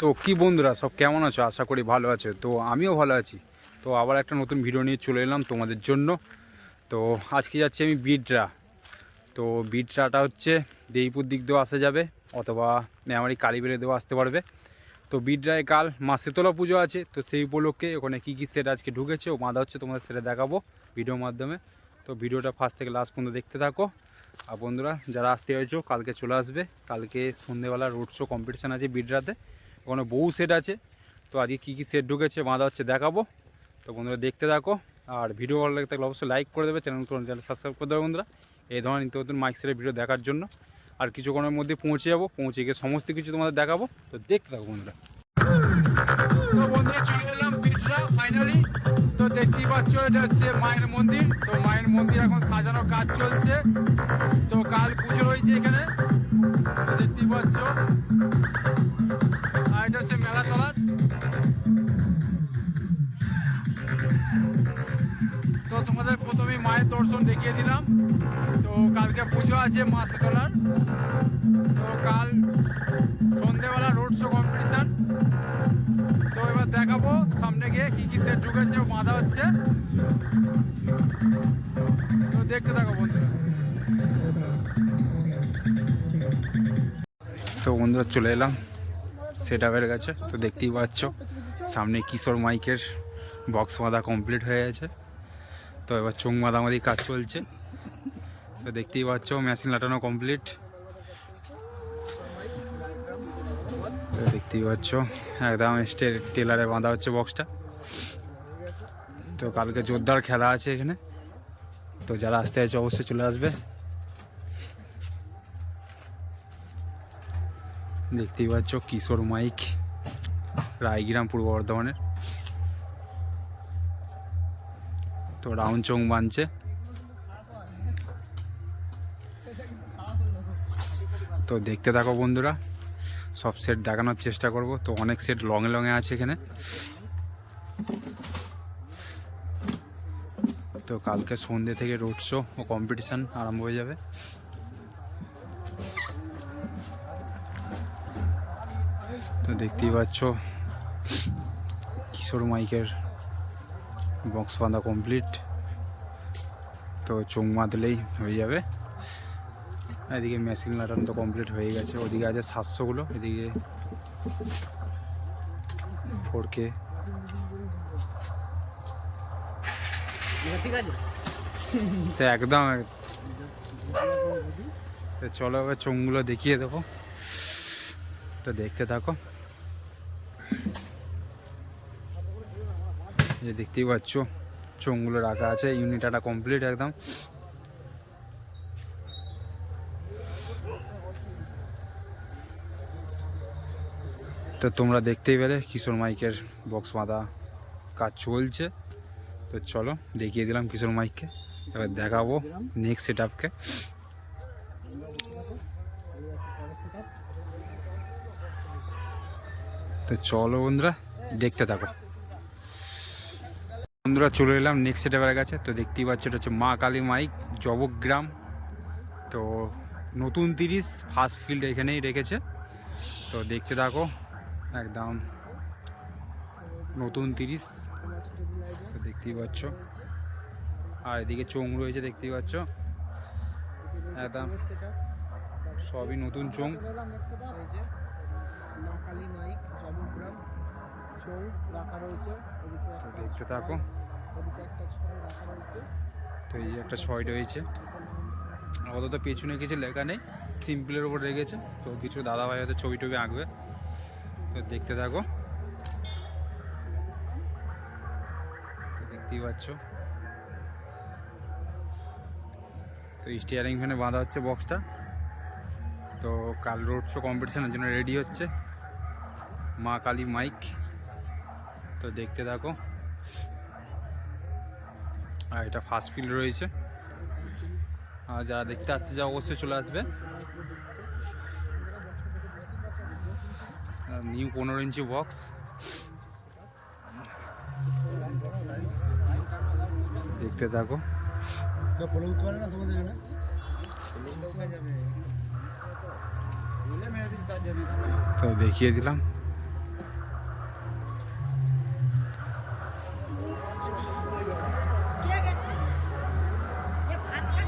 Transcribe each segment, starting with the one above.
তো কি বন্ধুরা, সব কেমন আছো? আশা করি ভালো আছে। তো আমিও ভালো আছি। তো আবার একটা নতুন ভিডিও নিয়ে চলে এলাম তোমাদের জন্য। তো আজকে যাচ্ছি আমি বিডরা তো বিডরাটা হচ্ছে দেইপুর দিক দিয়েও আসা যাবে, অথবা মেমারি কালীবেলে দিয়েও আসতে পারবে। তো বিডরায় কাল মা শীতলা পুজো আছে, তো সেই উপলক্ষে ওখানে কী কী সেট আজকে ঢুকেছে, ও বাঁধা হচ্ছে, তোমাদের সেটা দেখাবো ভিডিওর মাধ্যমে। তো ভিডিওটা ফার্স্ট থেকে লাস্ট পর্যন্ত দেখতে থাকো। আর বন্ধুরা, যারা আসতে হয়েছো কালকে চলে আসবে। কালকে সন্ধেবেলা রোড শো কম্পিটিশান আছে বিডরাতে ওখানে বহু সেট আছে। তো আজকে কী কী সেট ঢুকেছে বাঁধা হচ্ছে দেখাবো। তো বন্ধুরা দেখতে থাকো। আর ভিডিও ভালো লাগে থাকলে অবশ্যই লাইক করে দেবে। চ্যানেল চ্যানেল সাবস্ক্রাইব করে দেবে বন্ধুরা। এই ধরনের নিত্য নতুন মাইক সেটের ভিডিও দেখার জন্য। আর কিছুক্ষণের মধ্যে পৌঁছে যাব। পৌঁছে গিয়ে সমস্ত কিছু তোমাদের দেখাবো। তো দেখতে থাকো বন্ধুরা। তো দেখতেই পাচ্ছ, এটা হচ্ছে মায়ের মন্দির। তো মায়ের মন্দির এখন সাজানো কাজ চলছে। তো কাল পুজো রয়েছে এখানে। দেখতেই পাচ্ছ। হচ্ছে মেলাতলা তো তোমাদের প্রথমে মায়ের দর্শন দেখিয়ে দিলাম। তো কালকে পুজো আছে মা শীতলার। তো কাল সন্ধেবেলা রোড শো কম্পিটিশান তো এবার দেখাবো সামনে গিয়ে কি কি সেট ঢুকেছে, বাঁধা হচ্ছে। তো দেখতে থাকো বন্ধুরা। তো বন্ধুরা চলে এলাম। সেট আপের কাছে, তো দেখতেই পাচ্ছ, সামনে কিশোর মাইকের বক্স বাঁধা কমপ্লিট হয়ে গেছে। তো এবার চোখ মাদামাদি কাজ চলছে। তো দেখতেই পাচ্ছ মেশিন লাটানো কমপ্লিট দেখতেই পাচ্ছ, একদম স্টে টেলারে বাঁধা হচ্ছে বক্সটা তো কালকে জোরদার খেলা আছে এখানে। তো যারা আসতে আছে অবশ্যই চলে আসবে। দেখতেই পাচ্ছ কিশোর মাইক। রায়গ্রাম পূর্ব বর্ধমানের। তো রাউন্ড চং বানছে। তো দেখতে থাকো বন্ধুরা, সব সেট দেখানোর চেষ্টা করব। তো অনেক সেট লংয়ে লংয়ে আছে এখানে। তো কালকে সন্ধ্যে থেকে রোড শো ও কম্পিটিশান আরম্ভ হয়ে যাবে। দেখতেই পাচ্ছ। কিশোর মাইকের বক্স বাঁধা কমপ্লিট তো চোখ বাঁধলেই হয়ে যাবে। এদিকে মেশিন লাটানো তো কমপ্লিট হয়ে গেছে। ওদিকে আছে সাতশোগুলো। এদিকে ফোর কে ঠিক আছে। তো একদম তো চলো এবার চোঙগুলো দেখিয়ে দেবো। তো দেখতে থাকো। যে দেখতেই পাচ্ছ, চোঙগুলো রাখা আছে ইউনিটাটা কমপ্লিট একদম। তো তোমরা দেখতেই পেলে কিশোর মাইকের বক্স বাঁধা কাজ চলছে। তো চলো দেখিয়ে দিলাম কিশোর মাইককে, এবার দেখাবো নেক্সট সেট আপকে তো চলো বন্ধুরা, দেখতে থাকো। বন্ধুরা, চলে এলাম নেক্সট সেট আপের কাছে। তো দেখতেই পাচ্ছ, এটা হচ্ছে মা কালী মাইক, জবগ্রাম। তো নতুন তিরিশ ফার্স্ট ফিল্ড এখানেই রেখেছে। তো দেখতে থাকো, একদম নতুন তিরিশ। তো দেখতেই পাচ্ছ। আর এদিকে চোং রয়েছে, দেখতেই পাচ্ছ। একদম সবই নতুন চোং দেখতে থাকো ওদিকে একটা ছয় রাখা রয়েছে তো এই যে একটা ছয় রয়েছে। আপাতত পেছনে কিছু লেখা নেই সিম্পলের ওপর রেখেছে। তো কিছু দাদা ভাই হয়তো ছবি টবি আঁকবে। তো দেখতে থাকো। দেখতেই পাচ্ছ। তো স্টিয়ারিং ফ্যানে বাঁধা হচ্ছে বক্সটা তো কাল রোড শো কম্পিটিশনের জন্য রেডি হচ্ছে। মা কালী মাইক তো দেখতে থাকো। আর এটা ফার্স্ট ফিল্ড রয়েছে। আর যারা দেখতে আসতে যা অবশ্যই চলে আসবে। নিউ পনেরো ইঞ্চি বক্স দেখতে থাকো। তো দেখিয়ে দিলাম।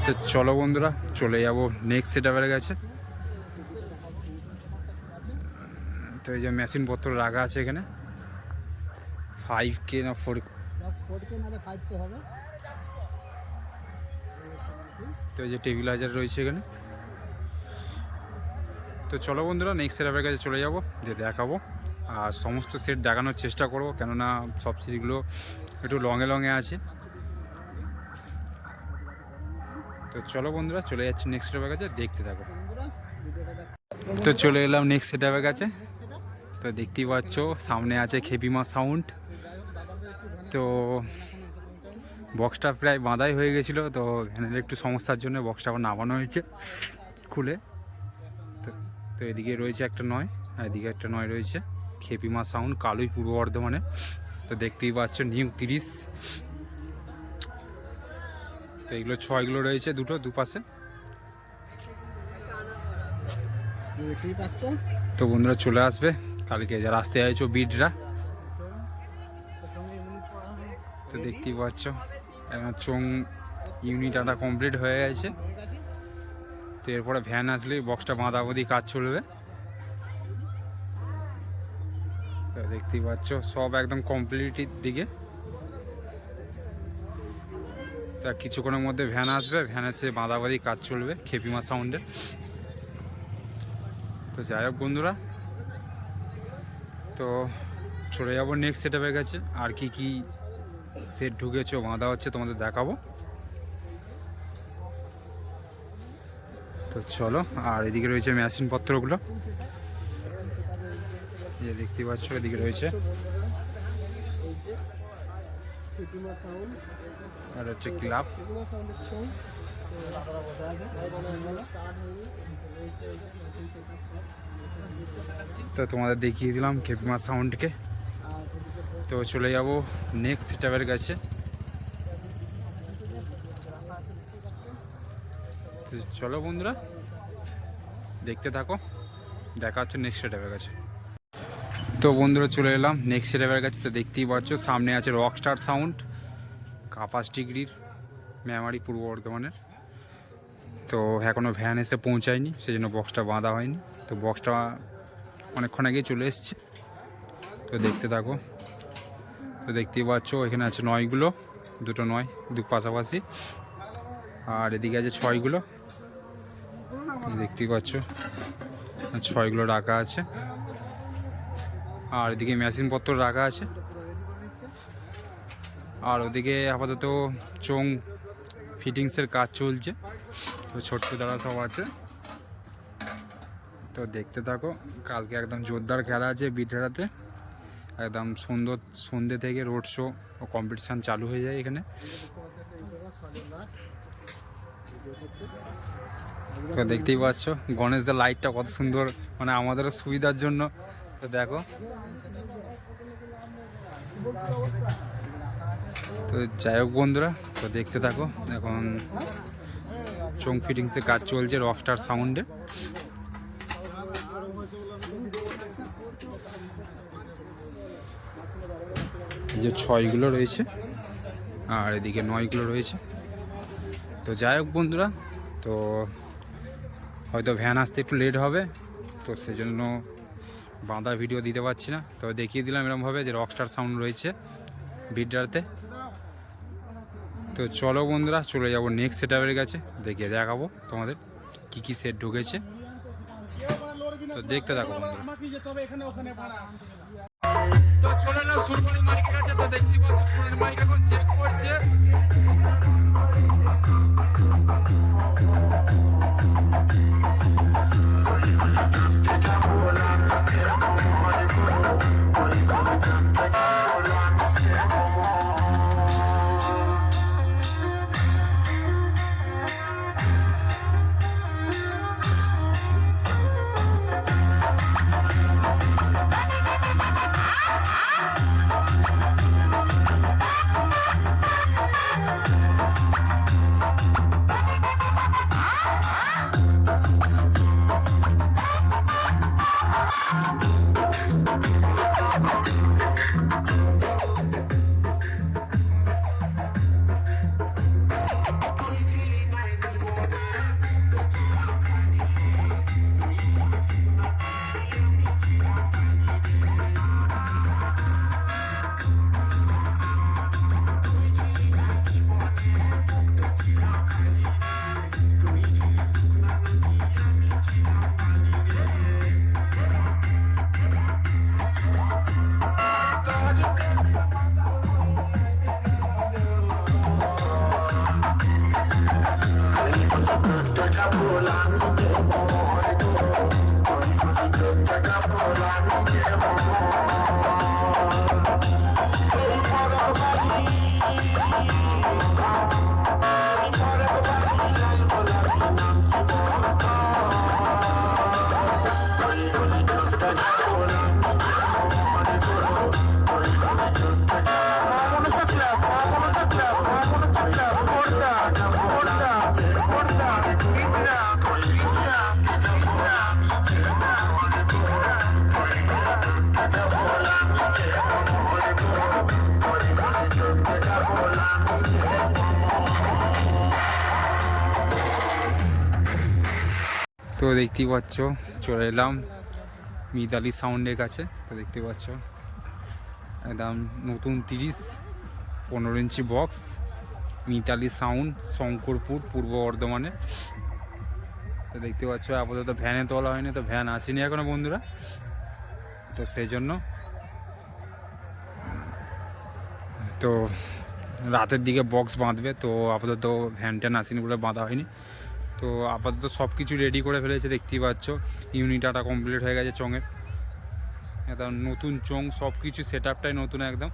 তো চলো বন্ধুরা, চলে যাব নেক্সট সেটাপের কাছে। তো এই যে মেশিন পত্র রাখা আছে এখানে। ফাইভ কে না ফোর তো এই যে টেবিলাইজার রয়েছে এখানে। তো চলো বন্ধুরা নেক্সট সেটআপের কাছে চলে যাব, যে দেখাবো। আর সমস্ত সেট দেখানোর চেষ্টা করব, কেননা সব সিটগুলো একটু লঙে লঙে আছে। তো চলো বন্ধুরা চলে যাচ্ছি নেক্সট ডাবের কাছে দেখতে থাকো। তো চলে এলাম নেক্সট ডাবের কাছে। তো দেখতেই পাচ্ছ সামনে আছে খেপিমা সাউন্ড তো বক্সটা প্রায় বাঁধাই হয়ে গেছিল তো ভ্যানের একটু সমস্যার জন্য বক্সটা আবার নামানো হয়েছে খুলে। তো তো এদিকে রয়েছে একটা নয় আর এদিকে একটা নয় রয়েছে। খেপিমা সাউন্ড কালুই পূর্ব বর্ধমানে। তো দেখতেই পাচ্ছ নিউ তিরিশ। তো এগুলো ছয়গুলো রয়েছে, দুটো দুপাশে তো বন্ধুরা চলে আসবে। কালকে যারা আসতে চাইছো বিডরা। তো দেখতেই পাচ্ছ, এখন চোং ইউনিট আটা কমপ্লিট হয়ে গেছে। তো এরপরে ভ্যান আসলেই বক্সটা বাঁধাবাঁধি কাজ চলবে। দেখতেই পাচ্ছ, সব একদম কমপ্লিটের দিকে। তা কিছুক্ষণের মধ্যে ভ্যান আসবে ভ্যান এসে বাঁধাবাঁধি কাজ চলবে, খেপিমা সাউন্ডের তো যাই হোক বন্ধুরা, তো চলে যাব নেক্সট সেটআপের কাছে। আর কি কি সেট ঢুকেছে, বাঁধা হচ্ছে তোমাদের দেখাবো। তো চলো, আর এদিকে রয়েছে মেশিন পত্রগুলো। এই যে দেখতে পাচ্ছ, এদিকে রয়েছে। ফিটিমা সাউন্ড আর হচ্ছে ক্লাব ফিটিমা সাউন্ডের তো তোমাদের দেখিয়ে দিলাম খেপিমা সাউন্ডকে তো চলে যাব নেক্সট সেটআপের কাছে। চলো বন্ধুরা দেখতে থাকো। দেখা হচ্ছে নেক্সট সেটআপের কাছে। তো বন্ধুরা চলে এলাম নেক্সট সেটআপের কাছে। তো দেখতেই পাচ্ছ, সামনে আছে রকস্টার সাউন্ড কাপাস ডিগ্রির মেমারি পূর্ব বর্ধমানের। তো এখনও ভ্যান এসে পৌঁছায়নি সেই জন্য বক্সটা বাঁধা হয়নি। তো বক্সটা অনেকক্ষণ আগেই চলে এসছে। তো দেখতে থাকো। তো দেখতেই পাচ্ছ, এখানে আছে নয়গুলো, দুটো নয় দু পাশাপাশি। আর এদিকে আছে ছয়গুলো। দেখতেই পাচ্ছ, ছয়গুলো রাখা আছে। আর এদিকে মেশিনপত্র রাখা আছে। আর ওদিকে আপাতত চোং ফিটিংসের কাজ চলছে। তো ছোট্ট দ্বারা সব আছে। তো দেখতে থাকো, কালকে একদম জোরদার খেলা আছে বিটেরাতে একদম সুন্দর সন্ধ্যে থেকে রোড শো ও কম্পিটিশান চালু হয়ে যায় এখানে। তো দেখতেই পাচ্ছ গণেশদের লাইটটা কত সুন্দর মানে আমাদেরও সুবিধার জন্য তো দেখো। তো যাই হোক বন্ধুরা, তো দেখতে থাকো। এখন চোং ফিটিংসে কাজ চলছে রকস্টার সাউন্ডে। এই যে ছয়গুলো রয়েছে, আর এদিকে নয়গুলো রয়েছে। তো যাই হোক বন্ধুরা, তো হয়তো ভ্যান আসতে একটু লেট হবে, তো সেজন্য বাঁধা ভিডিও দিতে পারছি না। তো দেখিয়ে দিলাম এরকমভাবে যে রকস্টার সাউন্ড রয়েছে বিডারতে তো চলো বন্ধুরা, চলে যাব নেক্সট সেটআপের কাছে। দেখিয়ে দেখাবো তোমাদের কি কি সেট ঢুকেছে। তো দেখতে থাকো চলে এলাম মালিকের কাছে। তো দেখতে মালিক এখন চেক করছে। Thank you. তো দেখতেই পাচ্ছ, চলে এলাম মিতালি সাউন্ডের কাছে, তো দেখতে পাচ্ছ। একদম নতুন তিরিশ, পনেরো inch box Mitali sound, Shankarpur, পূর্ব বর্ধমানে। তো দেখতে পাচ্ছ, আপাতত ভ্যানে তোলা হয়নি, তো ভ্যান আসেনি এখনও বন্ধুরা। তো সেই জন্য তো রাতের দিকে বক্স বাঁধবে, তো আপাতত ভ্যান ট্যান আসেনি বলে বাঁধা হয়নি। তো আপাতত সব কিছু রেডি করে ফেলেছে, দেখতেই পাচ্ছ। ইউনিটাটা কমপ্লিট হয়ে গেছে চঙের। একদম নতুন চং সব কিছু সেট আপটাই নতুন একদম।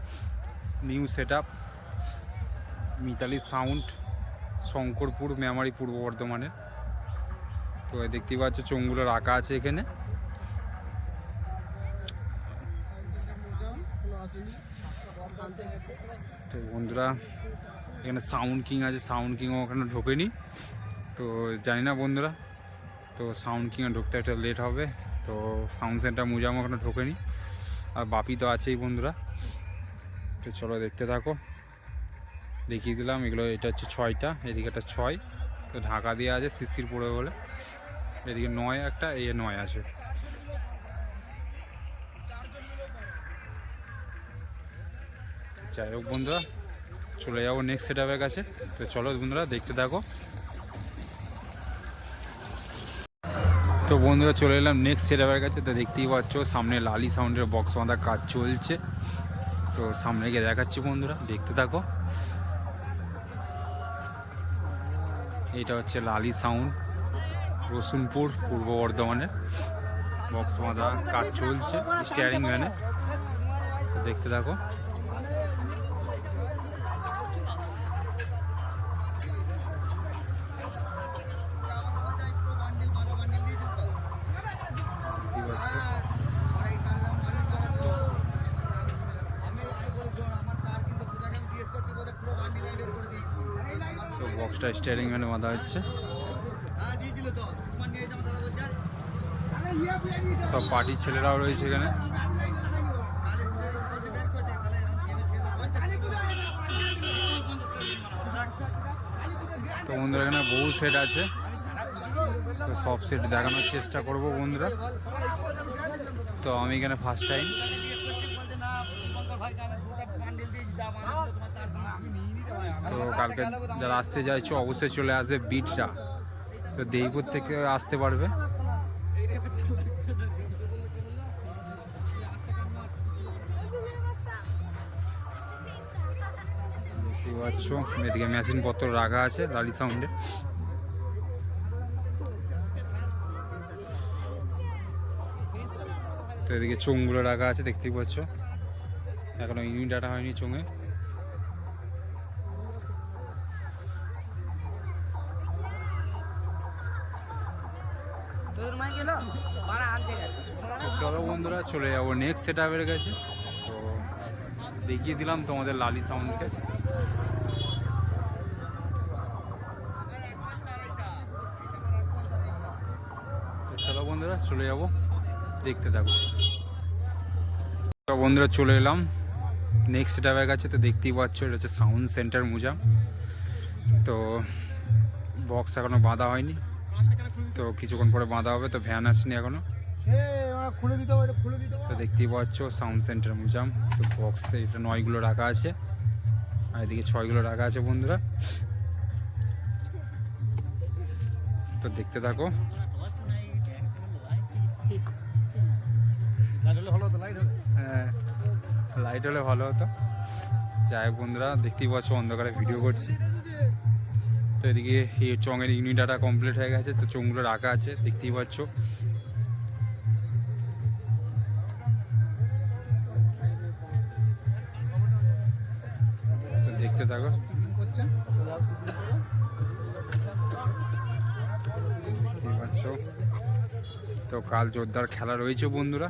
New set up Mitali sound Shankarpur Memari পূর্ব বর্ধমানের। তো দেখতেই পাচ্ছ চোঙগুলো রাখা আছে এখনও আসেনি আনতে গেছে তো বন্ধুরা, এখানে সাউন্ড কিং আছে সাউন্ড কিংও ওখানে ঢোকেনি। তো জানি না বন্ধুরা, তো সাউন্ড কিংয়ে ঢুকতে একটা লেট হবে, তো সাউন্ড সেন্টার মুজাম ওখানে ঢোকেনি। আর বাপি তো আছেই বন্ধুরা। তো চলো দেখতে থাকো। দেখিয়ে দিলাম, এগুলো এটা হচ্ছে ছয়টা, এদিকে একটা ছয়, তো ঢাকা দিয়ে আছে শিশির পড়ে বলে। এদিকে নয় একটা এই নয় আছে। যাই হোক বন্ধুরা, চলে যাব নেক্সট সেট আপের কাছে। তো চলো বন্ধুরা, দেখতে থাকো। তো বন্ধুরা, চলে এলাম নেক্সট সেট আপের কাছে। তো দেখতেই পাচ্ছ, সামনে লালি সাউন্ডের বক্স বাঁধা কাজ চলছে। তো সামনে গিয়ে দেখাচ্ছি বন্ধুরা, দেখতে থাকো। এটা হচ্ছে লালি সাউন্ড রসুনপুর, পূর্ব বর্ধমানের বক্স বাঁধা কাজ চলছে স্টিয়ারিং ভ্যানে দেখতে থাকো। তো স্টিয়ারিং ভ্যানে বাঁধা হচ্ছে। সব পার্টির ছেলেরাও রয়েছে এখানে। তো বন্ধুরা, এখানে বহু সেট আছে। তো সব সেট দেখানোর চেষ্টা করব বন্ধুরা। তো আমি এখানে ফার্স্ট টাইম তো কালকে যারা আসতে চাইছো অবশ্যই চলে আসবে বিটরা। তো দেইপুর থেকে আসতে পারবে। দেখতেই পাচ্ছ, এদিকে মেশিন পত্র রাখা আছে, লালি সাউন্ডে তো এদিকে চোঙগুলো রাখা আছে দেখতেই পাচ্ছ। এখনও ইউনিট ডাটা হয়নি চোঙে। চলো যাব নেক্সট সেট আপের কাছে। তো দেখিয়ে দিলাম তোমাদের লালি সাউন্ডকে চলো বন্ধুরা, চলে যাব। দেখতে থাকো। বন্ধুরা, চলে এলাম। নেক্সট সেট আপের কাছে তো দেখতেই পাচ্ছ, এটা হচ্ছে সাউন্ড সেন্টার মুজাম। তো বক্স এখনও বাঁধা হয়নি। তো কিছুক্ষণ পরে বাঁধা হবে, তো ভ্যান আসেনি এখনও। দেখতেই পাচ্ছ সাউন্ড সেন্টার মুজাম। তো বক্সে এটা নয়গুলো রাখা আছে। আর এদিকে ছয়গুলো রাখা আছে বন্ধুরা। তো দেখতে থাকো। হ্যাঁ লাইট হলে ভালো হতো। যাই বন্ধুরা, দেখতেই পাচ্ছ, অন্ধকারে ভিডিও করছি। তো এদিকে চঙের ইউনিটাটা কমপ্লিট হয়ে গেছে। তো চোঙগুলো রাখা আছে, দেখতেই পাচ্ছ। কাল জোরদার খেলা রয়েছে বন্ধুরা,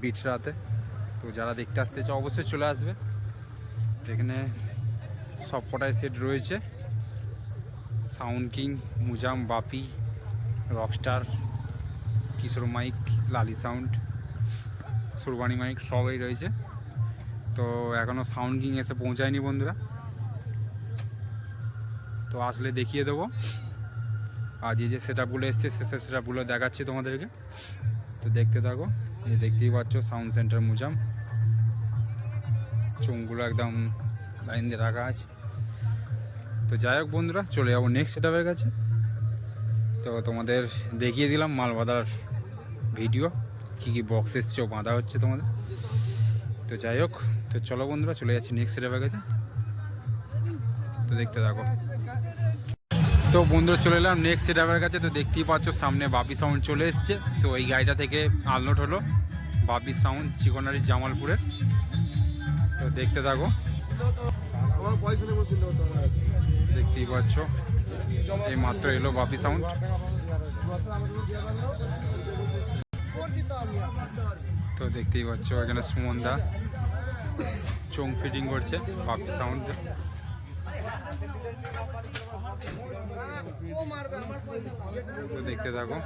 বিট রাতে। তো যারা দেখতে আসতে চাও, অবশ্যই চলে আসবে। এখানে সব কটাই সেট রয়েছে। Sound king, Mujam, Bapi, rockstar, Kishore mic, Lali sound Surbani mic, সবই রয়েছে। তো এখনও সাউন্ড কিং এসে পৌঁছায়নি বন্ধুরা। তো আসলে দেখিয়ে দেবো। আর যে যে সেট আপগুলো এসছে সে সেট আপগুলো দেখাচ্ছি তোমাদেরকে। তো দেখতে থাকো, এই দেখতেই পাচ্ছ সাউন্ড সেন্টার মুজাম। চুমগুলো একদম লাইন দিয়ে রাখা আছে। তো যাই হোক বন্ধুরা, চলে যাব নেক্সট সেট আপের কাছে। তো তোমাদের দেখিয়ে দিলাম মাল বাঁধার ভিডিও কী কী বক্স এসছে ও বাঁধা হচ্ছে তোমাদের। তো যাই হোক, তো চলো বন্ধুরা, চলে যাচ্ছি নেক্সট সেট আপের কাছে। তো দেখতে থাকো। তো বন্ধুরা, চলে এলাম নেক্সট সেট আপের কাছে। তো দেখতেই পাচ্ছ, সামনে বাপি সাউন্ড চলে এসছে। তো এই গাড়িটা থেকে আলনোট হলো বাপি সাউন্ড চিকনারি জামালপুরের। তো দেখতে থাকো। দেখতেই পাচ্ছ এই মাত্র এলো বাপি সাউন্ড তো তো দেখতেই পাচ্ছ, এখানে সুমন দা চোং ফিটিং করছে বাপি সাউন্ড দেখতে থাকো।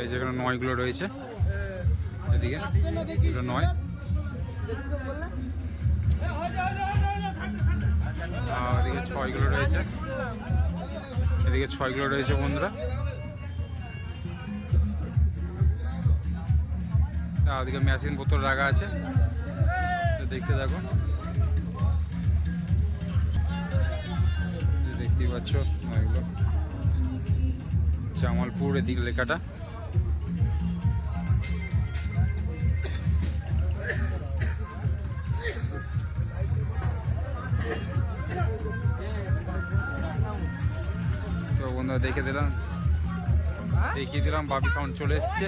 এই যেখানে নয়গুলো রয়েছে, এদিকে নয়। আর এদিকে ছয়গুলো রয়েছে। এদিকে ছয়গুলো রয়েছে বন্ধুরা। ওদিকে মেশিন বোতল রাখা আছে। দেখতে থাকো। দেখতেই পাচ্ছ। জামালপুর এদিক লেখাটা। তো বন্ধুরা দেখে দিলাম। দেখিয়ে দিলাম বাবি সাউন্ড চলে এসছে।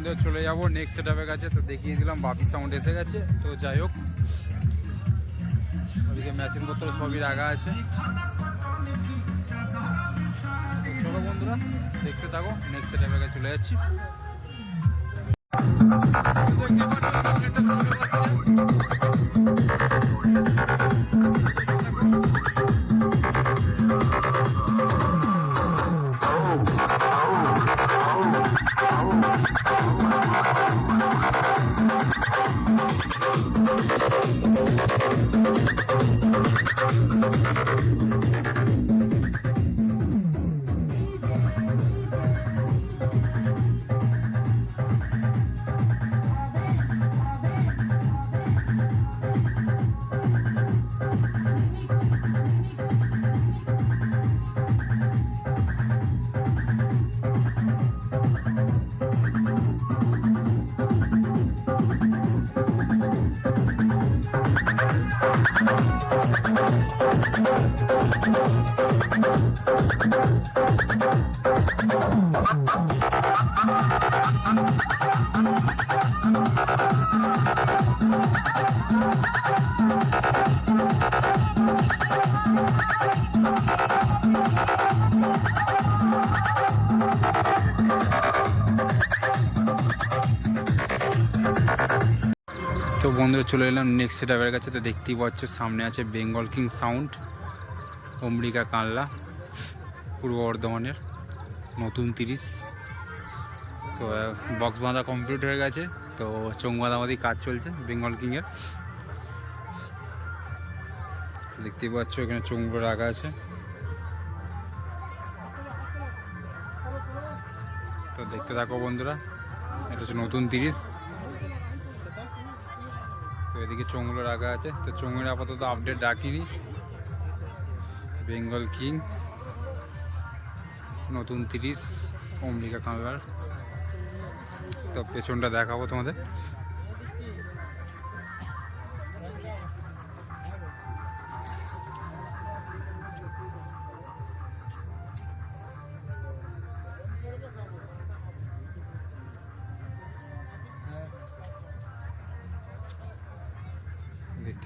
বন্ধুরা চলে যাব। নেক্সট সেটআপের কাছে তো দেখিয়ে দিলাম, বাপি সাউন্ড এসে গেছে। তো যাই হোক, ওদিকে মেশিন বোতল সবই রাখা আছে। চলো বন্ধুরা, দেখতে থাকো নেক্সট সেটআপের কাছে চলে যাচ্ছি। বন্ধুরা চলে এলাম নেক্সট সেটআপের কাছে। তো দেখতেই পাচ্ছ, সামনে আছে বেঙ্গল কিং সাউন্ড অম্বিকা কানলা, পূর্ব বর্ধমানের নতুন তিরিশ। তো বক্স বাঁধা কমপ্লিট হয়ে গেছে। তো চোং বাঁধাবাঁধি কাজ চলছে বেঙ্গল কিংয়ের দেখতেই পাচ্ছ, এখানে চোঙগুলো রাখা আছে। তো দেখতে থাকো বন্ধুরা, এটা হচ্ছে নতুন তিরিশ। এদিকে চোঙগুলো রাখা আছে। তো চোঙের আপাতত আপডেট ডাকিনি বেঙ্গল কিং নতুন তিরিশ, অম্বিকা কালার তো পেছনটা দেখাবো তোমাদের।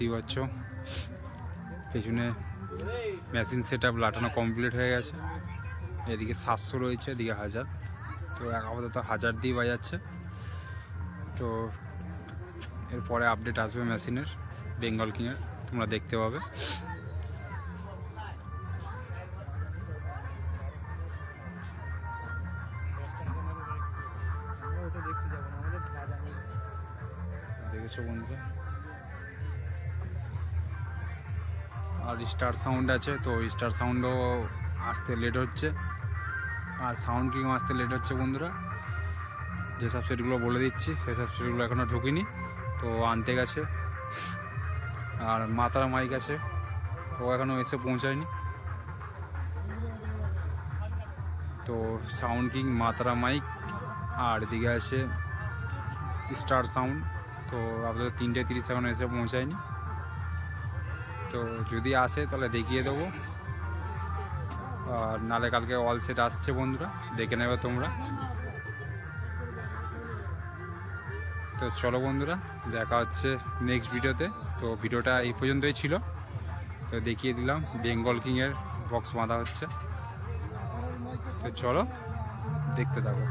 দেখতেই পাচ্ছ। পেছনে মেশিন সেট আপ লাটানো কমপ্লিট হয়ে গেছে। এদিকে সাতশো রয়েছে এদিকে হাজার। তো এক আপাতত হাজার দিয়ে বাজাচ্ছে। তো এরপরে আপডেট আসবে মেশিনের বেঙ্গল কিংয়ের তোমরা দেখতে পাবে। দেখেছ বন্ধুরা? আর স্টার সাউন্ড আছে, তো স্টার সাউন্ডও আসতে লেট হচ্ছে। আর সাউন্ড কিং আসতে লেট হচ্ছে বন্ধুরা। যেসব সেটগুলো বলে দিচ্ছি সেসব সেটগুলো এখনও ঢুকিনি, তো আনতে গেছে। আর মাতারা মাইক আছে, ও এখনও এসে পৌঁছায়নি। তো সাউন্ড কিং মাতারা মাইক আর এদিকে আছে স্টার সাউন্ড তো আপনাদের তিনটে তিরিশ এখনও এসে পৌঁছায়নি। তো যদি আসে তাহলে দেখিয়ে দেবো। আর নালে কালকে অল সেট আসছে বন্ধুরা, দেখে নেবে তোমরা। তো চলো বন্ধুরা, দেখা হচ্ছে নেক্সট ভিডিওতে তো ভিডিওটা এই পর্যন্তই ছিল। তো দেখিয়ে দিলাম বেঙ্গল কিংয়ের বক্স বাঁধা হচ্ছে। তো চলো, দেখতে থাকো।